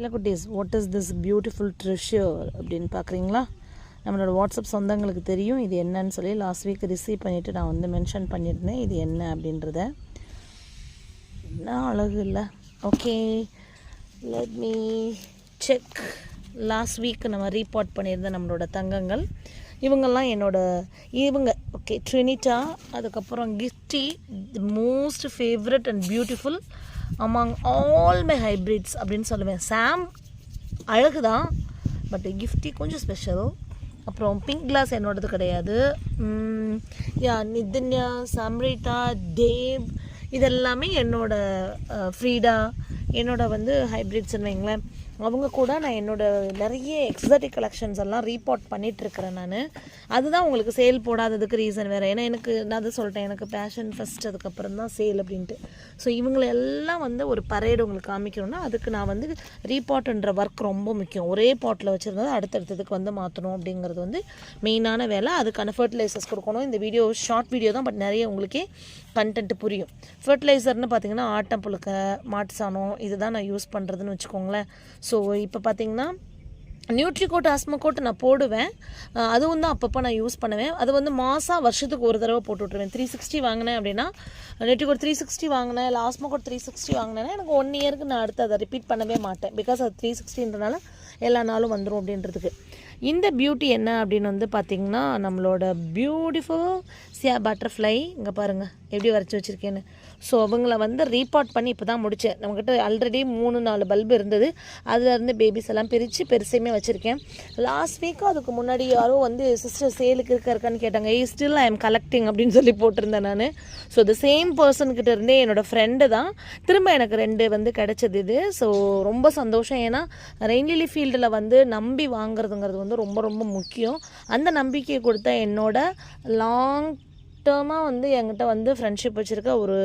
இல்லை குட்டீஸ் what is this beautiful treasure அப்படின்னு பார்க்குறீங்களா நம்மளோட வாட்ஸ்அப் சொந்தங்களுக்கு தெரியும் இது என்னன்னு சொல்லி லாஸ்ட் வீக் ரிசீவ் பண்ணிவிட்டு நான் வந்து மென்ஷன் பண்ணியிருந்தேன் இது என்ன அப்படின்றத. என்ன அழகு இல்லை. Okay let me check last week நம்ம ரீபார்ட் பண்ணியிருந்த நம்மளோட தங்கங்கள். இவங்கெல்லாம் என்னோட இவங்க ஓகே ட்ரினிட்டா அதுக்கப்புறம் Gifty the most favourite and beautiful among all my hybrids அப்படின்னு சொல்லுவேன். சாம் அழகு தான் பட் கிஃப்டி கொஞ்சம் ஸ்பெஷல் அப்புறம் பிங்க் கிளாஸ் என்னோடது கிடையாது. யா நிதின்யா சம்ரிதா தேவ் இதெல்லாமே என்னோட ஃப்ரீடா என்னோட வந்து ஹைப்ரிட்ஸ்னு வைங்களேன். அவங்க கூட நான் என்னோட நிறைய எக்ஸாட்டிக் கலெக்ஷன்ஸ் எல்லாம் ரீபார்ட் பண்ணிகிட்ருக்கிறேன் நான். அதுதான் உங்களுக்கு சேல் போடாததுக்கு ரீசன் வேறு. ஏன்னா எனக்கு நான் அதை சொல்லிட்டேன் எனக்கு பேஷன் ஃபஸ்ட் அதுக்கப்புறம் தான் சேல் அப்படின்ட்டு. ஸோ இவங்களை எல்லாம் வந்து ஒரு பரேடு உங்களுக்கு காமிக்கணும்னா அதுக்கு நான் வந்து ரீபார்ட்ன்ற ஒர்க் ரொம்ப முக்கியம். ஒரே பாட்டில் வச்சுருந்தது அடுத்தடுத்ததுக்கு வந்து மாற்றணும் அப்படிங்கிறது வந்து மெயினான வேலை. அதுக்கான ஃபர்டிலைசர்ஸ் கொடுக்கணும். இந்த வீடியோ ஷார்ட் வீடியோ தான் பட் நிறைய உங்களுக்கே கண்டென்ட் புரியும். ஃபர்டிலைசர்னு பார்த்தீங்கன்னா ஆட்டம் புழுக்க மாட்டு சாணம் இதுதான் நான் யூஸ் பண்ணுறதுன்னு வச்சுக்கோங்களேன். ஸோ இப்போ பார்த்தீங்கன்னா நியூட்ரிகோட் ஆஸ்மோகோட் நான் போடுவேன். அதுவும் தான் அப்பப்போ நான் யூஸ் பண்ணுவேன். அது வந்து மாதம் வருஷத்துக்கு ஒரு தடவை போட்டு விட்ருவேன் த்ரீ சிக்ஸ்டி வாங்கினேன் அப்படின்னா நியூட்ரிகோட் த்ரீ சிக்ஸ்டி வாங்கினேன் இல்லை ஆஸ்மோகோட் த்ரீ சிக்ஸ்டி வாங்கினேன்னா எனக்கு ஒன் இயருக்கு நான் அடுத்து அதை ரிப்பீட் பண்ணவே மாட்டேன். பிகாஸ் அது த்ரீ சிக்ஸ்டின்றனால எல்லா நாளும் வந்துடும் அப்படின்றதுக்கு. இந்த பியூட்டி என்ன அப்படின்னு வந்து பார்த்திங்கன்னா நம்மளோட பியூட்டிஃபுல் சியா பட்டர்ஃப்ளை இங்கே பாருங்கள் எப்படி வரைச்சி வச்சுருக்கேன்னு. ஸோ அவங்கள வந்து ரீபார்ட் பண்ணி இப்போ தான் முடித்தேன் நம்மக்கிட்ட ஆல்ரெடி மூணு நாலு பல்பு இருந்தது. அதுலேருந்து பேபிஸ் எல்லாம் பிரித்து பெருசையுமே வச்சுருக்கேன். லாஸ்ட் வீக்கும் அதுக்கு முன்னாடி யாரோ வந்து சிஸ்டர் சேலுக்கு இருக்க இருக்கான்னு கேட்டாங்க. ஏ ஸ்டில் ஐ எம் கலெக்டிங் அப்படின்னு சொல்லி போட்டிருந்தேன் நான். ஸோ த சேம் பர்சன்கிட்ட இருந்தே என்னோடய ஃப்ரெண்டு தான். திரும்ப எனக்கு ரெண்டு வந்து கிடச்சது இது. ஸோ ரொம்ப சந்தோஷம். ஏன்னா ரெயின்லிலி ஃபீல்டில் வந்து நம்பி வாங்குறதுங்கிறது வந்து ரொம்ப ரொம்ப முக்கியம். அந்த நம்பிக்கையை கொடுத்த என்னோட லாங் டேர்மாக வந்து என்கிட்ட வந்து ஃப்ரெண்ட்ஷிப் வச்சுருக்க ஒரு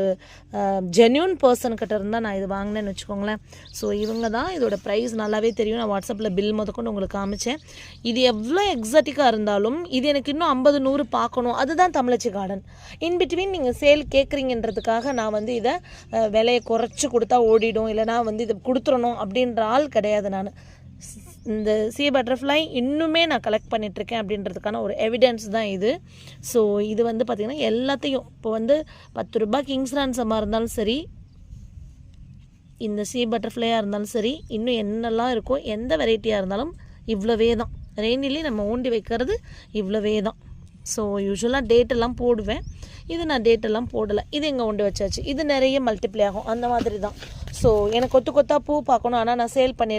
ஜென்யூன் பர்சன் கிட்ட இருந்தால் நான் இது வாங்கினேன்னு வச்சுக்கோங்களேன். ஸோ இவங்க தான் இதோட ப்ரைஸ் நல்லாவே தெரியும். நான் வாட்ஸ்அப்பில் பில் முதற்கொண்டு உங்களுக்கு காமிச்சேன். இது எவ்வளோ எக்ஸாட்டிக்காக இருந்தாலும் இது எனக்கு இன்னும் ஐம்பது நூறு பார்க்கணும். அதுதான் தமிழச்சி கார்டன் இன் பிட்வீன் நீங்கள் சேல் கேட்குறீங்கன்றதுக்காக நான் வந்து இதை விலையை குறைச்சி கொடுத்தா ஓடிடும். இல்லைனா வந்து இதை கொடுத்துடணும் அப்படின்ற ஆள் கிடையாது நான். இந்த சி பட்டர்ஃப்ளை இன்னுமே நான் கலெக்ட் பண்ணிகிட்ருக்கேன் அப்படின்றதுக்கான ஒரு எவிடன்ஸ் தான் இது. ஸோ இது வந்து பார்த்திங்கன்னா எல்லாத்தையும் இப்போ வந்து பத்து ரூபாய் கிங்ஸ் ரான்சமாக இருந்தாலும் சரி இந்த சி பட்டர்ஃப்ளையாக இருந்தாலும் சரி இன்னும் என்னெல்லாம் இருக்கோ எந்த வெரைட்டியாக இருந்தாலும் இவ்வளோவே தான். ரெயினிலே நம்ம ஊண்டி வைக்கிறது இவ்வளோவே தான். ஸோ யூஸ்வலாக டேட்டெல்லாம் போடுவேன். இது நான் டேட்டெல்லாம் போடலை. இது இங்கே ஒண்டு வச்சாச்சு. இது நிறைய மல்டிப்ளை ஆகும். அந்த மாதிரி தான். ஸோ எனக்கு கொத்து கொத்தா பூ பார்க்கணும். ஆனால் நான் சேல் பண்ணி